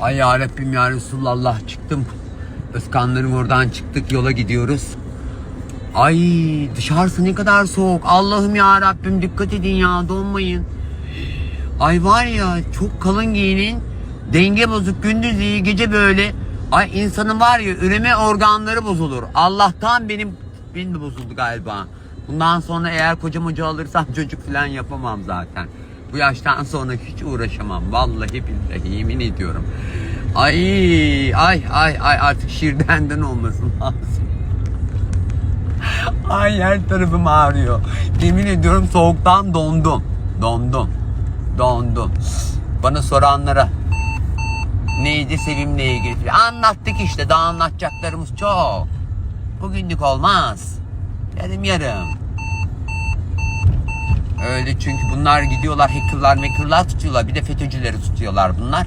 Ay ya Rabbim ya Resulallah çıktım. Özkanların oradan çıktık yola gidiyoruz. Ay dışarısı ne kadar soğuk. Allah'ım ya Rabbim dikkat edin ya donmayın. Ay var ya çok kalın giyinin. Denge bozuk gündüz iyi gece böyle. Ay insanın var ya üreme organları bozulur. Allah'tan benim benim de bozuldu galiba. Bundan sonra eğer kocam hoca alırsam çocuk falan yapamam zaten. Bu yaştan sonra hiç uğraşamam. Vallahi billahi yemin ediyorum. Ay ay ay ay artık şirdenden olmasın lazım. Ay her tarafım ağrıyor. Yemin ediyorum soğuktan dondum. Dondum. Dondum. Bana soranlara neydi Sevim'le ilgili? Anlattık işte daha anlatacaklarımız çok. Bugünlük olmaz. Yarım yarım. Öyle çünkü bunlar gidiyorlar hackerlar mekırlar tutuyorlar. Bir de FETÖ'cüleri tutuyorlar bunlar.